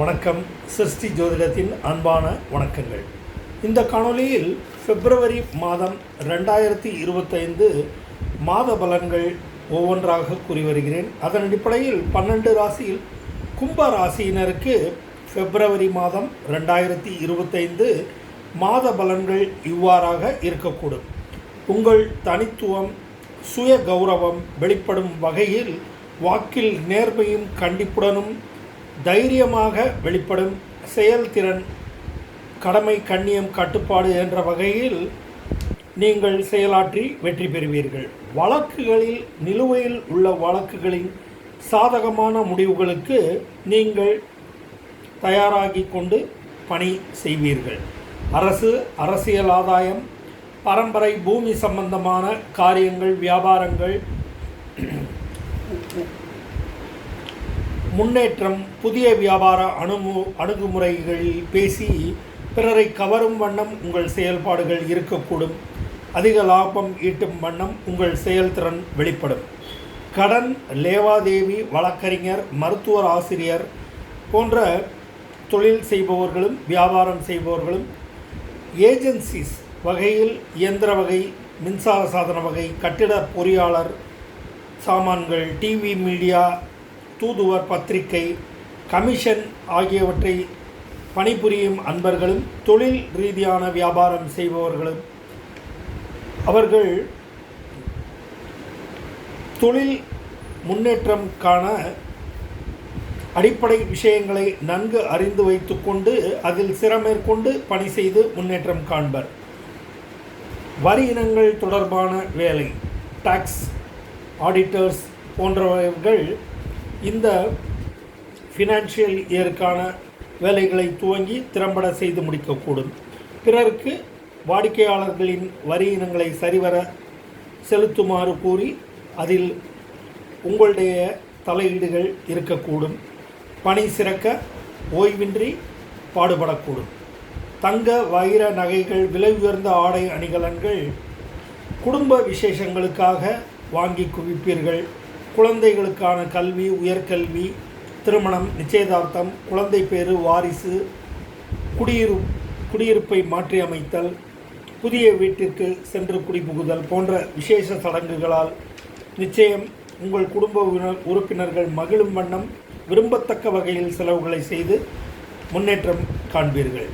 வணக்கம். சிருஷ்டி ஜோதிடத்தின் அன்பான வணக்கங்கள். இந்த காணொலியில் பிப்ரவரி மாதம் ரெண்டாயிரத்தி இருபத்தைந்து மாத பலன்கள் ஒவ்வொன்றாக கூறி வருகிறேன் அதன் அடிப்படையில் பன்னெண்டு ராசியில் கும்ப ராசியினருக்கு பிப்ரவரி மாதம் ரெண்டாயிரத்தி இருபத்தைந்து மாத பலன்கள் இவ்வாறாக இருக்கக்கூடும். உங்கள் தனித்துவம் சுய கௌரவம் வெளிப்படும் வகையில் வாக்கில் நேர்மையும் கண்டிப்புடனும் தைரியமாக வெளிப்படும் செயல்திறன் கடமை கண்ணியம் கட்டுப்பாடு என்ற வகையில் நீங்கள் செயலாற்றி வெற்றி பெறுவீர்கள். வழக்குகளில் நிலுவையில் உள்ள வழக்குகளின் சாதகமான முடிவுகளுக்கு நீங்கள் தயாராகி கொண்டு பணி செய்வீர்கள். அரசு அரசியல் ஆதாயம் பரம்பரை பூமி சம்பந்தமான காரியங்கள் வியாபாரங்கள் முன்னேற்றம் புதிய வியாபார அணுமு அணுகுமுறைகளில் பேசி பிறரை கவரும் வண்ணம் உங்கள் செயல்பாடுகள் இருக்கக்கூடும். அதிக லாபம் ஈட்டும் வண்ணம் உங்கள் செயல்திறன் வெளிப்படும். கடன் லேவாதேவி வழக்கறிஞர் மருத்துவர் ஆசிரியர் போன்ற தொழில் செய்பவர்களும் வியாபாரம் செய்பவர்களும் ஏஜென்சிஸ் வகையில் இயந்திர வகை மின்சார சாதன வகை கட்டிட பொறியாளர் சாமான்கள் டிவி மீடியா தூதுவர் பத்திரிகை கமிஷன் ஆகியவற்றை பணிபுரியும் அன்பர்களும் தொழில் ரீதியான வியாபாரம் செய்பவர்களும் அவர்கள் தொழில் முன்னேற்றம் காண அடிப்படை விஷயங்களை நன்கு அறிந்து வைத்துக்கொண்டு அதில் சிறமேற்கொண்டு பணி செய்து முன்னேற்றம் காண்பர். வரி இனங்கள் தொடர்பான வேலை டாக்ஸ் ஆடிட்டர்ஸ் போன்றவர்கள் இந்த ஃபினான்ஷியல் இயருக்கான வேலைகளை துவங்கி திறம்பட செய்து முடிக்கக்கூடும். பிறருக்கு வாடிக்கையாளர்களின் வரி இனங்களை சரிவர செலுத்துமாறு கூறி அதில் உங்களுடைய தலையீடுகள் இருக்கக்கூடும். பணி சிறக்க ஓய்வின்றி பாடுபடக்கூடும். தங்க வைர நகைகள் விலை உயர்ந்த ஆடை அணிகலன்கள் குடும்ப விசேஷங்களுக்காக வாங்கி குவிப்பீர்கள். குழந்தைகளுக்கான கல்வி உயர்கல்வி திருமணம் நிச்சயதார்த்தம் குழந்தை பேறு வாரிசு குடியிரு குடியிருப்பை மாற்றி அமைத்தல் புதிய வீட்டிற்கு சென்று குடிபுகுதல் போன்ற விசேஷ சடங்குகளால் நிச்சயம் உங்கள் குடும்ப உறுப்பினர்கள் மகிழும் வண்ணம் விரும்பத்தக்க வகையில் செலவுகளை செய்து முன்னேற்றம் காண்பீர்கள்.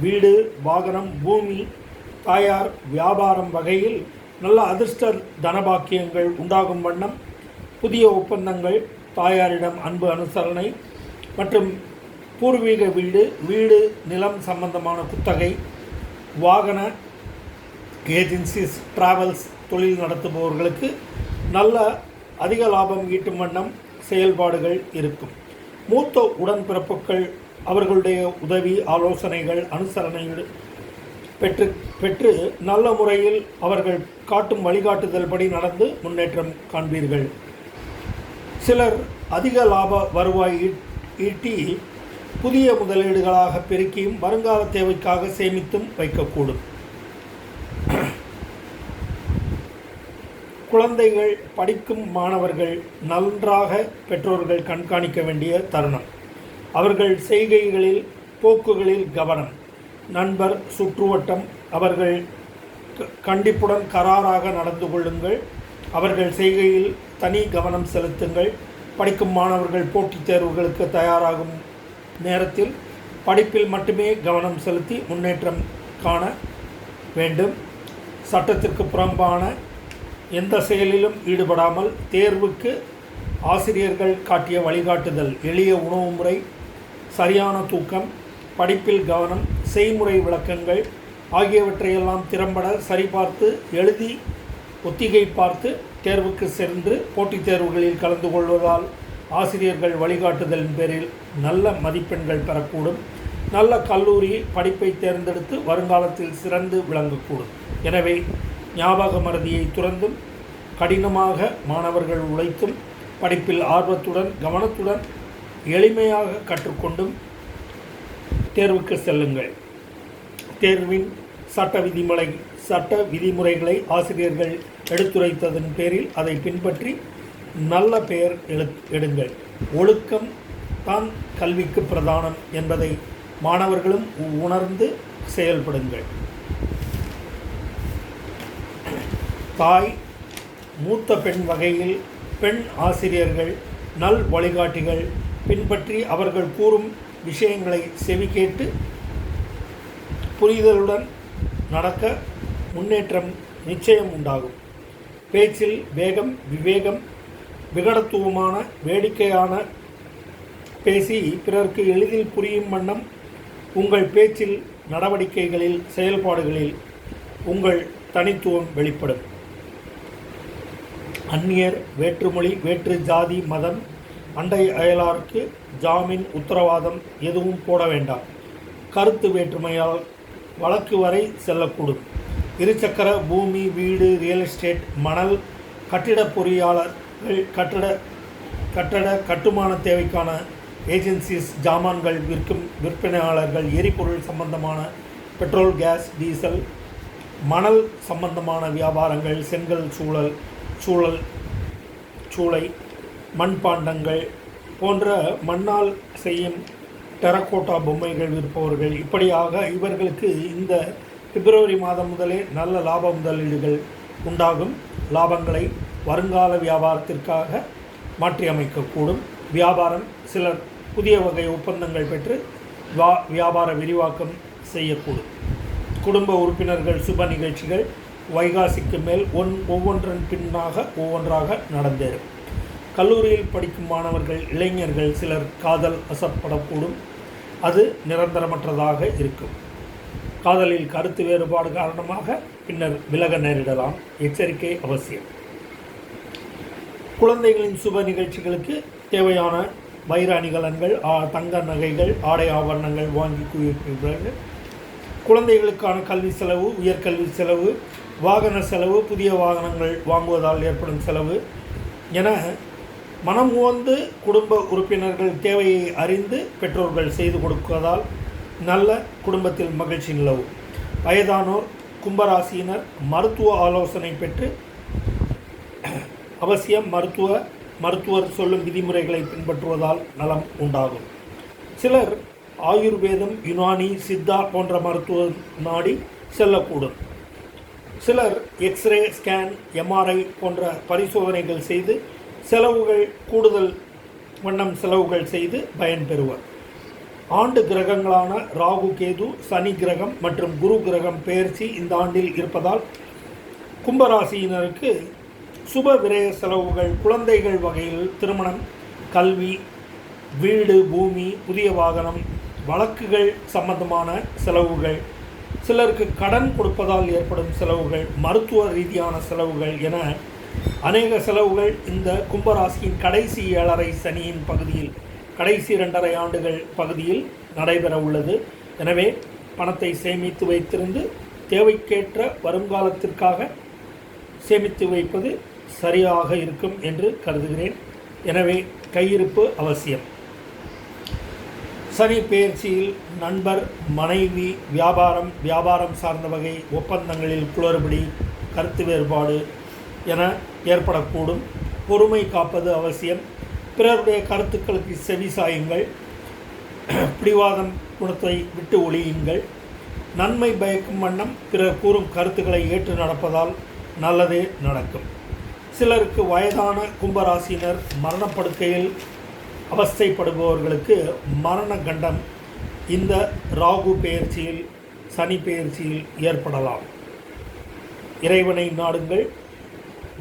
வீடு வாகனம் பூமி தாயார் வியாபாரம் வகையில் நல்ல அதிர்ஷ்ட தனபாக்கியங்கள் உண்டாகும் வண்ணம் புதிய ஒப்பந்தங்கள் தாயாரிடம் அன்பு அனுசரணை மற்றும் பூர்வீக வீடு வீடு நிலம் சம்பந்தமான குத்தகை வாகன ஏஜென்சிஸ் டிராவல்ஸ் தொழில் நடத்துபவர்களுக்கு நல்ல அதிக லாபம் ஈட்டும் வண்ணம் செயல்பாடுகள் இருக்கும். மூத்த உடன்பிறப்புகள் அவர்களுடைய உதவி ஆலோசனைகள் அனுசரணைகள் பெற்று பெற்று நல்ல முறையில் அவர்கள் காட்டும் வழிகாட்டுதல் படி நடந்து முன்னேற்றம் காண்பீர்கள். சிலர் அதிக லாப வருவாய் ஈ- ஈட்டி புதிய முதலீடுகளாக பெருக்கியும் வருங்கால தேவைக்காக சேமித்தும் வைக்கக்கூடும். குழந்தைகள் படிக்கும் மாணவர்கள் நன்றாக பெற்றோர்கள் கண்காணிக்க வேண்டிய தருணம். அவர்கள் செய்கைகளில் போக்குகளில் கவனம். நண்பர் சுற்றுவட்டம் அவர்கள் க- கண்டிப்புடன் கராராக நடந்து கொள்ளுங்கள். அவர்கள் செய்கையில் தனி கவனம் செலுத்துங்கள். படிக்கும் மாணவர்கள் போட்டித் தேர்வுகளுக்கு தயாராகும் நேரத்தில் படிப்பில் மட்டுமே கவனம் செலுத்தி முன்னேற்றம் காண வேண்டும். சட்டத்திற்கு புறம்பான எந்த செயலிலும் ஈடுபடாமல் தேர்வுக்கு ஆசிரியர்கள் காட்டிய வழிகாட்டுதல் எளிய உணவு முறை சரியான தூக்கம் படிப்பில் கவனம் செய்முறை விளக்கங்கள் ஆகியவற்றையெல்லாம் திறம்பட சரிபார்த்து எழுதி ஒத்திகை பார்த்து தேர்வுக்கு சென்று போட்டித் தேர்வுகளில் கலந்து கொள்வதால் ஆசிரியர்கள் வழிகாட்டுதலின் பேரில் நல்ல மதிப்பெண்கள் பெறக்கூடும். நல்ல கல்லூரி படிப்பை தேர்ந்தெடுத்து வருங்காலத்தில் சிறந்து விளங்கக்கூடும். எனவே ஞாபக மறதியை துறந்தும் கடினமாக மாணவர்கள் உழைத்தும் படிப்பில் ஆர்வத்துடன் கவனத்துடன் எளிமையாக கற்றுக்கொண்டும் தேர்வுக்கு செல்லுங்கள். தேர்வின் சட்ட விதிமுறை சட்ட விதிமுறைகளை ஆசிரியர்கள் எடுத்துரைத்ததன் பேரில் அதை பின்பற்றி நல்ல பெயர் எழு எடுங்கள். ஒழுக்கம் தான் கல்விக்கு பிரதானம் என்பதை மாணவர்களும் உணர்ந்து செயல்படுங்கள். தாய் மூத்த பெண் வகையில் பெண் ஆசிரியர்கள் நல் வழிகாட்டிகள் பின்பற்றி அவர்கள் கூறும் விஷயங்களை செவி கேட்டு புரிதலுடன் நடக்க முன்னேற்றம் நிச்சயம் உண்டாகும். பேச்சில் வேகம் விவேகம் விகடத்துவமான வேடிக்கையான பேசி பிறர்க்கு எளிதில் புரியும் வண்ணம் உங்கள் பேச்சில் நடவடிக்கைகளில் செயல்பாடுகளில் உங்கள் தனித்துவம் வெளிப்படும். அந்நியர் வேற்றுமொழி வேற்று ஜாதி மதம் அண்டை அயலாருக்கு ஜாமீன் உத்தரவாதம் எதுவும் போட வேண்டாம். கருத்து வேற்றுமையால் வழக்கு வரை செல்லக்கூடும். இருசக்கர பூமி வீடு ரியல் எஸ்டேட் மணல் கட்டிட பொறியாளர்கள் கட்டட கட்டட கட்டுமான தேவைக்கான ஏஜென்சிஸ் ஜாமான்கள் விற்கும் விற்பனையாளர்கள் எரிபொருள் சம்பந்தமான பெட்ரோல் கேஸ் டீசல் மணல் சம்பந்தமான வியாபாரங்கள் செங்கல் சூழல் சூழல் சூளை மண்பாண்டங்கள் போன்ற மண்ணால் செய்யும் டெரக்கோட்டா பொம்மைகள் விற்பவர்கள். இப்படியாக இவர்களுக்கு இந்த பிப்ரவரி மாதம் முதலே நல்ல லாப முதலீடுகள் உண்டாகும். லாபங்களை வருங்கால வியாபாரத்திற்காக மாற்றியமைக்கக்கூடும் வியாபாரம் சிலர் புதிய வகை ஒப்பந்தங்கள் பெற்று வா வியாபார விரிவாக்கம் செய்யக்கூடும். குடும்ப உறுப்பினர்கள் சுப நிகழ்ச்சிகள் வைகாசிக்கு மேல் ஒன் ஒவ்வொன்றன் பின்னாக ஒவ்வொன்றாக நடந்தேறும். கல்லூரியில் படிக்கும் மாணவர்கள் இளைஞர்கள் சிலர் காதல் அசப்படக்கூடும். அது நிரந்தரமற்றதாக இருக்கும். காதலில் கருத்து வேறுபாடு காரணமாக பின்னர் விலக நேரிடலாம். எச்சரிக்கை அவசியம். குழந்தைகளின் சுப நிகழ்ச்சிகளுக்கு தேவையான வைர அணிகலன்கள் தங்க நகைகள் ஆடை ஆபரணங்கள் வாங்கி குவிப்பீர்கள் குழந்தைகளுக்கான கல்வி செலவு உயர்கல்வி செலவு வாகன செலவு புதிய வாகனங்கள் வாங்குவதால் ஏற்படும் செலவு என மனம் உவந்து குடும்ப உறுப்பினர்கள் தேவையை அறிந்து பெற்றோர்கள் செய்து கொடுப்பதால் நல்ல குடும்பத்தில் மகிழ்ச்சி நிலவும். வயதானோர் கும்பராசியினர் மருத்துவ ஆலோசனை பெற்று அவசியம் மருத்துவ மருத்துவர் சொல்லும் விதிமுறைகளை பின்பற்றுவதால் நலம் உண்டாகும். சிலர் ஆயுர்வேதம் யுனானி சித்தா போன்ற மருத்துவ நாடி செல்லக்கூடும். சிலர் எக்ஸ்ரே ஸ்கேன் எம்ஆர்ஐ போன்ற பரிசோதனைகள் செய்து செலவுகள் கூடுதல் வண்ணம் செலவுகள் செய்து பயன்பெறுவர். ஆண்டு கிரகங்களான ராகு கேது சனி கிரகம் மற்றும் குரு கிரகம் பெயர்ச்சி இந்த ஆண்டில் இருப்பதால் கும்பராசியினருக்கு சுப விரய செலவுகள் குழந்தைகள் வகையில் திருமணம் கல்வி வீடு பூமி புதிய வாகனம் வழக்குகள் சம்பந்தமான செலவுகள் சிலருக்கு கடன் கொடுப்பதால் ஏற்படும் செலவுகள் மருத்துவ ரீதியான செலவுகள் என அநேக செலவுகள் இந்த கும்பராசியின் கடைசி ஏழரை சனியின் பகுதியில் கடைசி இரண்டரை ஆண்டுகள் பகுதியில் நடைபெற உள்ளது. எனவே பணத்தை சேமித்து வைத்திருந்து தேவைக்கேற்ற வருங்காலத்திற்காக சேமித்து வைப்பது சரியாக இருக்கும் என்று கருதுகிறேன். எனவே கையிருப்பு அவசியம். சனி பயிற்சியில் நண்பர் மனைவி வியாபாரம் வியாபாரம் சார்ந்த வகை ஒப்பந்தங்களில் குளறுபடி கருத்து வேறுபாடு என ஏற்படக்கூடும். பொறுமை காப்பது அவசியம். பிறருடைய கருத்துக்களுக்கு செவி சாயுங்கள் பிடிவாதம் குணத்தை விட்டு ஒழியுங்கள். நன்மை பயக்கும் வண்ணம் பிறர் கூறும் கருத்துக்களை ஏற்று நடப்பதால் நல்லதே நடக்கும். சிலருக்கு வயதான கும்பராசினர் மரணப்படுக்கையில் அவஸ்தைப்படுபவர்களுக்கு மரண கண்டம் இந்த ராகு பெயர்ச்சியில் சனி பெயர்ச்சியில் ஏற்படலாம். இறைவனை நாடுங்கள்.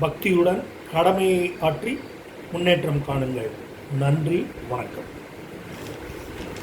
பக்தியுடன் கடமையை ஆற்றி முன்னேற்றம் காணுங்கள். நன்றி வணக்கம்.